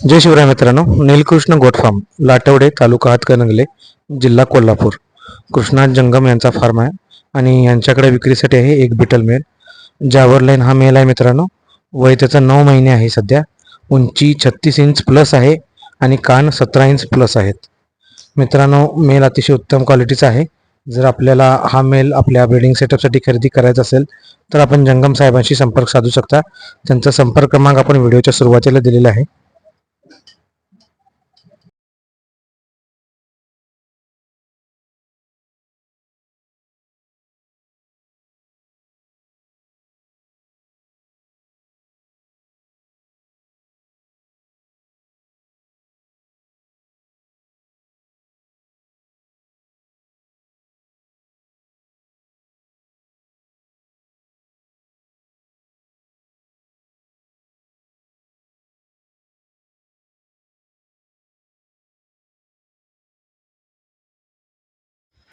जय शिवराय मित्रांनो नीलकृष्ण गोटफार्म लाटवडे तालुका हातकणंगले जिल्हा कोल्हापूर. कृष्णा जंगम यांचा फार्म आहे आणि यांच्याकडे विक्रीसाठी आहे एक बिटल मेल जावर लाईन हा मेल आहे मित्रांनो. वय त्याचं नऊ महिने आहे सध्या. उंची छत्तीस इंच प्लस आहे आणि कान सतरा इंच प्लस आहेत. मित्रांनो मेल अतिशय उत्तम क्वालिटीचा आहे. जर आपल्याला हा मेल आपल्या ब्रिडिंग सेटअपसाठी खरेदी करायचा असेल तर आपण जंगम साहेबांशी संपर्क साधू शकता. त्यांचा संपर्क क्रमांक आपण व्हिडिओच्या सुरुवातीला दिलेला आहे.